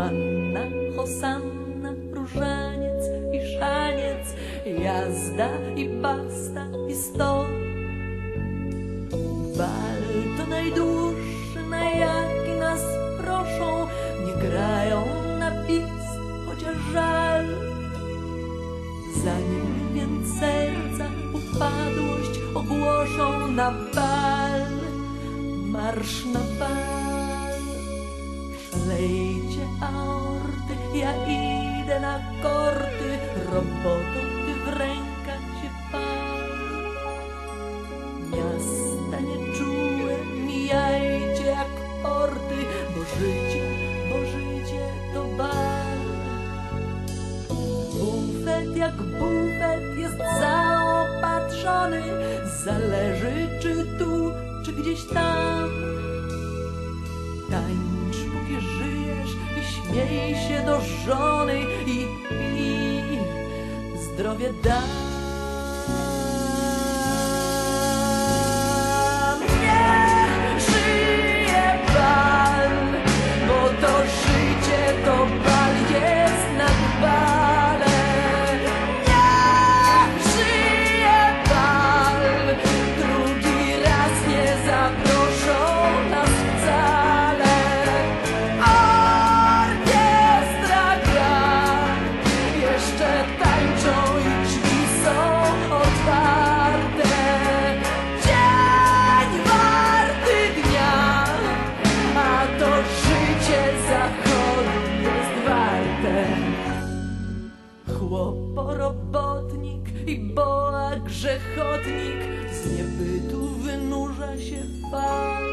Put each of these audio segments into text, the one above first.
Hosanna, hosanna, różaniec i szaniec, jazda i pasta i sto. Bal to najdłuższy, na jaki nas proszą, nie grają na bis, chociaż żal. Zanim więc serca upadłość ogłoszą na bal, marsz na bal. Szalejcie aorty, ja idę na korty, robotą ty w rękach się pal. Miasta nieczułe mijajcie jak porty, bo życie, bo życie to bal. Bufet jak bufet jest zaopatrzony, zależy czy tu, czy gdzieś tam. I śmiej się do żony i, i zdrowie dam. Chłoporobotnik i boa grzechotnik z niebytu wynurza się fal.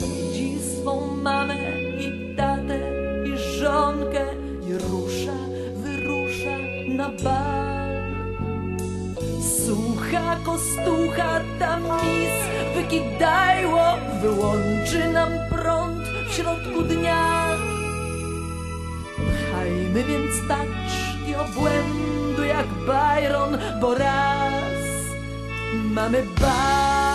Widzi swą mamę i tatę i żonkę i rusza, wyrusza na bal. Słucha kostucha ta mis wykidajło, wyłączy nam prąd w środku dnia. Pchajmy więc taczki obłędu jak Byron, bo raz mamy bal.